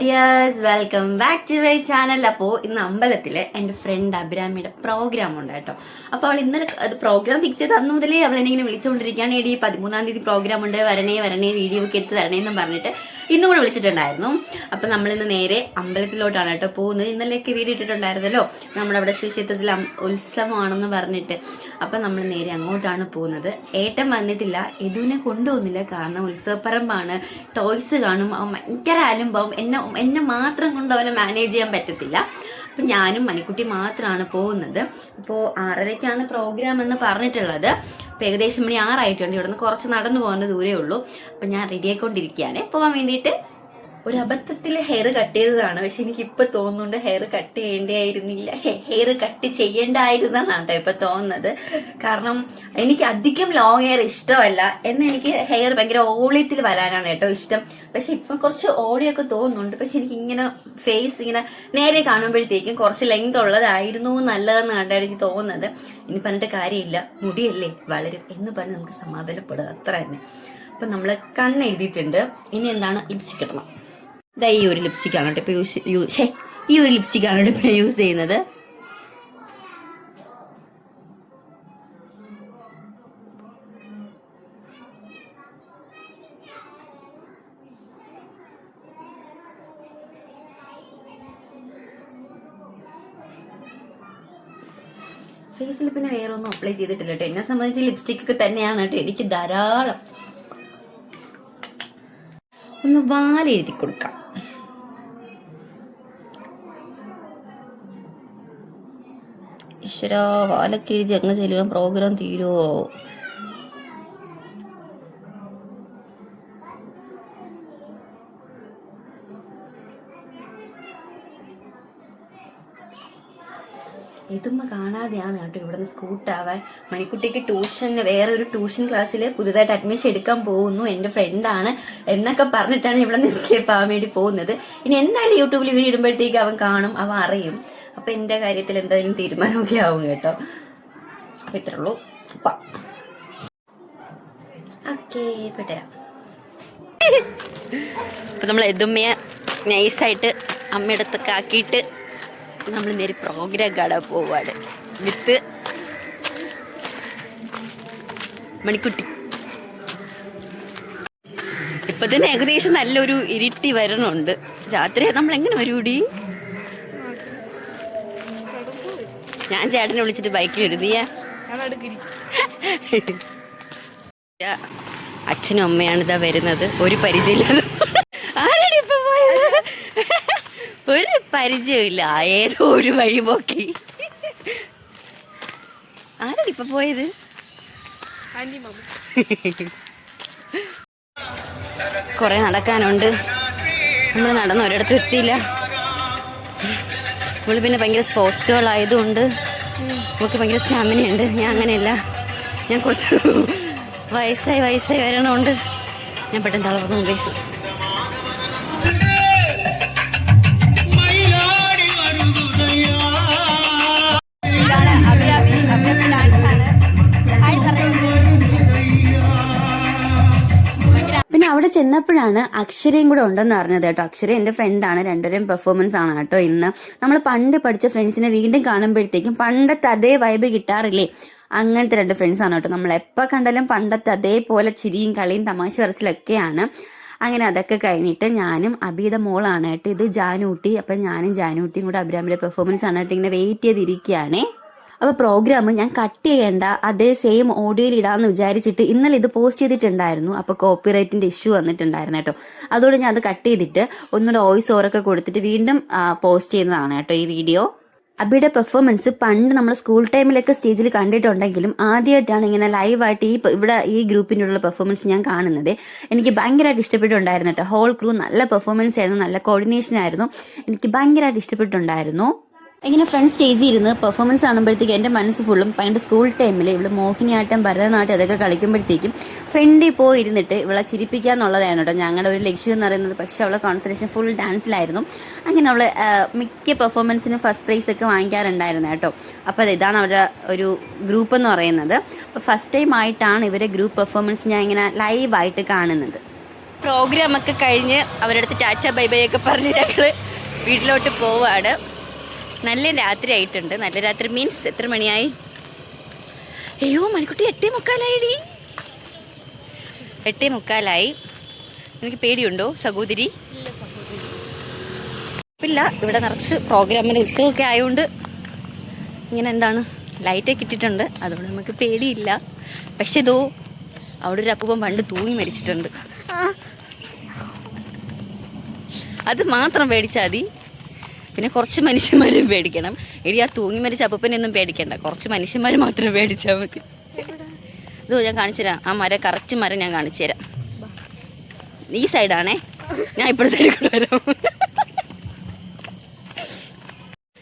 Dears welcome back to my channel. അപ്പോ ഇന്ന് അമ്പലത്തിൽ എന്റെ ഫ്രണ്ട് അഭിരാമിയുടെ പ്രോഗ്രാം ഉണ്ട് കേട്ടോ. അപ്പോൾ അവൾ ഇന്നലെ അത് പ്രോഗ്രാം ഫിക്സ് ചെയ്ത് അന്ന് മുതലേ അവൾ എന്നെ ഇങ്ങനെ വിളിച്ചുകൊണ്ടിരിക്കുകയാണ് എടി പതിമൂന്നാം തീയതി പ്രോഗ്രാം ഉണ്ട്. വരണേ വരണേ വീഡിയോ ഒക്കെ എടുത്ത് തരണേ എന്നും പറഞ്ഞിട്ട് ഇന്നും കൂടെ വിളിച്ചിട്ടുണ്ടായിരുന്നു. അപ്പം നമ്മളിന്ന് നേരെ അമ്പലത്തിലോട്ടാണ് കേട്ടോ പോകുന്നത്. ഇന്നലെയൊക്കെ വീഡിയോ ഇട്ടിട്ടുണ്ടായിരുന്നല്ലോ. അവിടെ ശ്രീക്ഷേത്രത്തിൽ അം- ഉത്സവമാണെന്ന് പറഞ്ഞിട്ട്. അപ്പം നമ്മൾ നേരെ അങ്ങോട്ടാണ് പോകുന്നത്. ഏട്ടൻ വന്നിട്ടില്ല. എതുവിനെ കൊണ്ടുപോകുന്നില്ല. കാരണം ഉത്സവപ്പറമ്പാണ്. ടോയ്സ് കാണും. ഭയങ്കര അലുമ്പാവും എന്നെ എന്നെ മാത്രം കൊണ്ട് അവനെ മാനേജ് ചെയ്യാൻ പറ്റത്തില്ല. അപ്പം ഞാനും മണിക്കുട്ടി മാത്രമാണ് പോകുന്നത്. അപ്പോൾ ആറരയ്ക്കാണ് പ്രോഗ്രാം എന്ന് പറഞ്ഞിട്ടുള്ളത്. അപ്പോൾ ഏകദേശം മണി ആറായിട്ടുണ്ട് ഇവിടുന്ന് കുറച്ച് നടന്നു പോകുന്ന ദൂരേ ഉള്ളൂ. അപ്പം ഞാൻ റെഡി ആയിക്കൊണ്ടിരിക്കുകയാണ്. പോകാൻ വേണ്ടിയിട്ട് ഒരു അബദ്ധത്തിൽ ഹെയർ കട്ട് ചെയ്തതാണ്. പക്ഷെ എനിക്ക് ഇപ്പൊ തോന്നുന്നുണ്ട് ഹെയർ കട്ട് ചെയ്യേണ്ടായിരുന്നില്ല പക്ഷെ ഹെയർ കട്ട് ചെയ്യേണ്ടായിരുന്നെന്നാണ് ഇപ്പൊ തോന്നുന്നത്. കാരണം എനിക്ക് അധികം ലോങ് ഹെയർ ഇഷ്ടമല്ല. എന്നാൽ എനിക്ക് ഹെയർ ഭയങ്കര ഓളിയത്തിൽ വരാനാണ് കേട്ടോ ഇഷ്ടം. പക്ഷെ ഇപ്പൊ കുറച്ച് ഓളിയൊക്കെ തോന്നുന്നുണ്ട്. പക്ഷെ എനിക്ക് ഇങ്ങനെ ഫേസ് ഇങ്ങനെ നേരെ കാണുമ്പോഴത്തേക്കും കുറച്ച് ലെങ്ത് ഉള്ളതായിരുന്നു നല്ലതെന്ന് കണ്ടാണ് എനിക്ക് തോന്നുന്നത്. ഇനി പറഞ്ഞിട്ട് കാര്യമില്ല. മുടിയല്ലേ വളരും എന്ന് പറഞ്ഞ് നമുക്ക് സമാധാനപ്പെടുക. അത്ര തന്നെ. അപ്പൊ നമ്മൾ കണ്ണെഴുതിയിട്ടുണ്ട്. ഇനി എന്താണ്? ലിപ്സ്റ്റിക് ഇടണം. ഇതാ ഈ ഒരു ലിപ്സ്റ്റിക് ആണ് കേട്ടോ ഇപ്പൊ യൂസ് ഈ ഒരു ലിപ്സ്റ്റിക് ആണ് കേട്ടോ ഇപ്പൊ യൂസ് ചെയ്യുന്നത്. ഫേസിൽ പിന്നെ വേറെ ഒന്നും അപ്ലൈ ചെയ്തിട്ടില്ല കേട്ടോ. എന്നെ സംബന്ധിച്ച് ലിപ്സ്റ്റിക് ഒക്കെ തന്നെയാണ് കേട്ടോ. എനിക്ക് ധാരാളം. ഒന്ന് വാലെഴുതി കൊടുക്കാം. ഈശ്വര വാലൊക്കെ എഴുതി അങ്ങ് ചെല്ലുവാൻ പ്രോഗ്രാം തീരുവോ? ഇതുമ്മ കാണാതെയാണ് കേട്ടോ ഇവിടുന്ന് സ്കൂട്ടാവാൻ. മണിക്കുട്ടിക്ക് ട്യൂഷൻ വേറെ ഒരു ട്യൂഷൻ ക്ലാസ്സിൽ പുതുതായിട്ട് അഡ്മിഷൻ എടുക്കാൻ പോകുന്നു എന്റെ ഫ്രണ്ടാണ് എന്നൊക്കെ പറഞ്ഞിട്ടാണ് ഇവിടെ നിന്ന് എസ്കേപ്പ് ആവാൻ വേണ്ടി പോകുന്നത്. ഇനി എന്തായാലും യൂട്യൂബിൽ വീഡിയോ ഇടുമ്പോഴത്തേക്ക് അവൻ കാണും അവൻ അറിയും. അപ്പൊ എന്റെ കാര്യത്തിൽ എന്തായാലും തീരുമാനമൊക്കെ ആവും കേട്ടോ. അപ്പൊ ഇത്രേ ഉള്ളൂ. അപ്പൊ നമ്മൾ എതുമ്മയെ നൈസായിട്ട് അമ്മയുടെ അടുത്തൊക്കെ ആക്കിയിട്ട് നമ്മൾ നേരെ പ്രോഗ്രാം കാണാൻ പോവാണ്. വിത്ത് മണിക്കുട്ടി. ഇപ്പൊ തന്നെ ഏകദേശം നല്ലൊരു ഇരുട്ടി വരണുണ്ട്. രാത്രി നമ്മൾ എങ്ങനെ വരൂടി? ഞാൻ ചേട്ടനെ വിളിച്ചിട്ട് ബൈക്കിൽ വരുന്നിയാ അച്ഛനും അമ്മയാണ് ഇതാ വരുന്നത്. ഒരു പരിചയം ആരാണ് ഇപ്പൊ പോയത്? ഒരു പരിചയമില്ല ഏതോ ഒരു വഴി പോക്കി. ആരാണ് ഇപ്പൊ പോയത്? കുറെ നടക്കാനുണ്ട്. നമ്മൾ നടന്ന് ഒരിടത്തും എത്തിയില്ല. നമ്മൾ പിന്നെ ഭയങ്കര സ്പോർട്സ് ഗേൾ ആയതുകൊണ്ട് നമുക്ക് ഭയങ്കര സ്റ്റാമിന ഉണ്ട്. ഞാൻ അങ്ങനെയല്ല. ഞാൻ കുറച്ച് വയസ്സായി വയസ്സായി വരണോണ്ട്. ഞാൻ പെട്ടെന്ന് തളർന്നു ഗൈസ് അവിടെ ചെന്നപ്പോഴാണ് അക്ഷരയും കൂടെ ഉണ്ടെന്ന് അറിഞ്ഞത് കേട്ടോ. അക്ഷര എന്റെ ഫ്രണ്ടാണ് രണ്ടുപേരും പെർഫോമൻസ് ആണ് കേട്ടോ ഇന്ന്. നമ്മൾ പണ്ട് പഠിച്ച ഫ്രണ്ട്സിനെ വീണ്ടും കാണുമ്പോഴത്തേക്കും പണ്ടത്തെ അതേ വൈബ് കിട്ടാറില്ലേ? അങ്ങനത്തെ രണ്ട് ഫ്രണ്ട്സ് ആണ് കേട്ടോ. നമ്മൾ എപ്പോൾ കണ്ടാലും പണ്ടത്തെ അതേപോലെ ചിരിയും കളിയും തമാശ പറച്ചിലൊക്കെയാണ്. അങ്ങനെ അതൊക്കെ കഴിഞ്ഞിട്ട് ഞാനും അബിയുടെ മോളാണ് കേട്ടോ. ഇത് ജാനൂട്ടി. അപ്പം ഞാനും ജാനൂട്ടിയും കൂടെ അഭിരാമിയുടെ പെർഫോമൻസ് ആണ് കേട്ടോ. ഇങ്ങനെ വെയിറ്റ് ചെയ്തിരിക്കുകയാണേ. അപ്പോൾ പ്രോഗ്രാം ഞാൻ കട്ട് ചെയ്യേണ്ട. അതേ സെയിം ഓഡിയോയിൽ ഇടാമെന്ന് വിചാരിച്ചിട്ട് ഇന്നലെ ഇത് പോസ്റ്റ് ചെയ്തിട്ടുണ്ടായിരുന്നു. അപ്പോൾ കോപ്പിറൈറ്റിന്റെ ഇഷ്യൂ വന്നിട്ടുണ്ടായിരുന്നു കേട്ടോ. അതുകൊണ്ട് ഞാൻ അത് കട്ട് ചെയ്തിട്ട് ഒന്നുകൂടെ വോയിസ് ഓവറൊക്കെ കൊടുത്തിട്ട് വീണ്ടും പോസ്റ്റ് ചെയ്യുന്നതാണ് കേട്ടോ ഈ വീഡിയോ അബിയുടെ പെർഫോമൻസ് പണ്ട് നമ്മൾ സ്കൂൾ ടൈമിലൊക്കെ സ്റ്റേജിൽ കണ്ടിട്ടുണ്ടെങ്കിലും ആദ്യമായിട്ടാണ് ഇങ്ങനെ ലൈവായിട്ട് ഈ ഇവിടെ ഈ ഗ്രൂപ്പിനുള്ള പെർഫോമൻസ് ഞാൻ കാണുന്നത്. എനിക്ക് ഭയങ്കരമായിട്ട് ഇഷ്ടപ്പെട്ടിട്ടുണ്ടായിരുന്നു കേട്ടോ. ഹോൾ ക്രൂ നല്ല പെർഫോമൻസ് ആയിരുന്നു. നല്ല കോർഡിനേഷൻ ആയിരുന്നു. എനിക്ക് ഭയങ്കരമായിട്ട് ഇഷ്ടപ്പെട്ടിട്ടുണ്ടായിരുന്നു. ഇങ്ങനെ ഫ്രണ്ട് സ്റ്റേജിൽ ഇരുന്ന് പെർഫോമൻസ് കാണുമ്പോഴത്തേക്ക് എന്റെ മനസ്സ് ഫുള്ളും പണ്ട് സ്കൂൾ ടൈമിൽ ഇവൾ മോഹിനിയാട്ടം ഭരതനാട്യം അതൊക്കെ കളിക്കുമ്പോഴത്തേക്കും ഫ്രണ്ടിൽ പോയി ഇരുന്നിട്ട് ഇവളെ ചിരിപ്പിക്കുക എന്നുള്ളതാണ് കേട്ടോ ഞങ്ങളുടെ ഒരു ലക്ഷ്യം എന്ന് പറയുന്നത്. പക്ഷേ അവളെ കോൺസെൻട്രേഷൻ ഫുൾ ഡാൻസിലായിരുന്നു അങ്ങനെ അവൾ മിക്ക പെർഫോമൻസിനും ഫസ്റ്റ് പ്രൈസ് ഒക്കെ വാങ്ങിക്കാറുണ്ടായിരുന്നു കേട്ടോ. അപ്പോൾ ഇതാണ് അവരുടെ ഒരു ഗ്രൂപ്പ് എന്ന് പറയുന്നത്. അപ്പോൾ ഫസ്റ്റ് ടൈം ആയിട്ടാണ് ഇവരെ ഗ്രൂപ്പ് പെർഫോമൻസ് ഞാൻ ഇങ്ങനെ ലൈവായിട്ട് കാണുന്നത്. പ്രോഗ്രാം ഒക്കെ കഴിഞ്ഞ് അവരുടെ അടുത്ത് ടാറ്റ ബൈ ബൈ ഒക്കെ പറഞ്ഞ് വീട്ടിലോട്ട് പോവാണ്. നല്ല രാത്രി ആയിട്ടുണ്ട്. നല്ല രാത്രി മീൻസ് എത്ര മണിയായി? അയ്യോ മണിക്കുട്ടി എട്ടേ മുക്കാലായിടി. എട്ടേ മുക്കാലായി. എനിക്ക് പേടിയുണ്ടോ സഹോദരി? ഇല്ല ഇവിടെ നിറച്ച് പ്രോഗ്രാമിന് ഉത്സവമൊക്കെ ആയതുകൊണ്ട് ഇങ്ങനെ എന്താണ് ലൈറ്റൊക്കെ ഇട്ടിട്ടുണ്ട്. അതുകൊണ്ട് നമുക്ക് പേടിയില്ല. പക്ഷെ ഇതോ അവിടെ ഒരു അപ്പൂപ്പൻ പണ്ട് തൂങ്ങി മരിച്ചിട്ടുണ്ട്. അത് മാത്രം പേടിച്ചാൽ മതി. പിന്നെ കുറച്ച് മനുഷ്യന്മാരും പേടിക്കണം. ഇനി ആ തൂങ്ങി മരിച്ച അപ്പനൊന്നും പേടിക്കണ്ട. കുറച്ച് മനുഷ്യന്മാർ മാത്രം പേടിച്ചാൽ മതി. ഇതോ ഞാൻ കാണിച്ചു തരാം. ആ മരം കറക്റ്റ് മരം ഞാൻ കാണിച്ചു തരാം. ഈ സൈഡാണേ. ഞാൻ ഇപ്പോഴത്തെ സൈഡിൽ കൂടെ വരാം.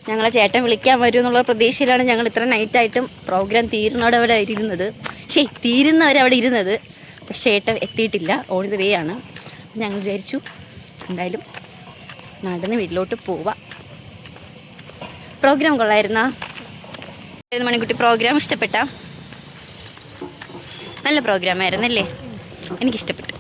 ഞങ്ങളെ ചേട്ടൻ വിളിക്കാൻ വരും എന്നുള്ള പ്രതീക്ഷയിലാണ് ഞങ്ങൾ ഇത്ര നൈറ്റായിട്ടും പ്രോഗ്രാം തീരുന്നവിടെ അവിടെ ഇരുന്നത്. ശരി തീരുന്നവരെ അവിടെ ഇരുന്നത്. പക്ഷേ ഏട്ടൻ എത്തിയിട്ടില്ല. ദ വേ ആണ്. ഞങ്ങൾ വിചാരിച്ചു എന്തായാലും നടന്ന് വീട്ടിലോട്ട് പോവാം. പ്രോഗ്രാം കൊള്ളായിരുന്നോ? ഏഴ് മണിക്കുട്ടി പ്രോഗ്രാം ഇഷ്ടപ്പെട്ട? നല്ല പ്രോഗ്രാം ആയിരുന്നല്ലേ? എനിക്കിഷ്ടപ്പെട്ടു.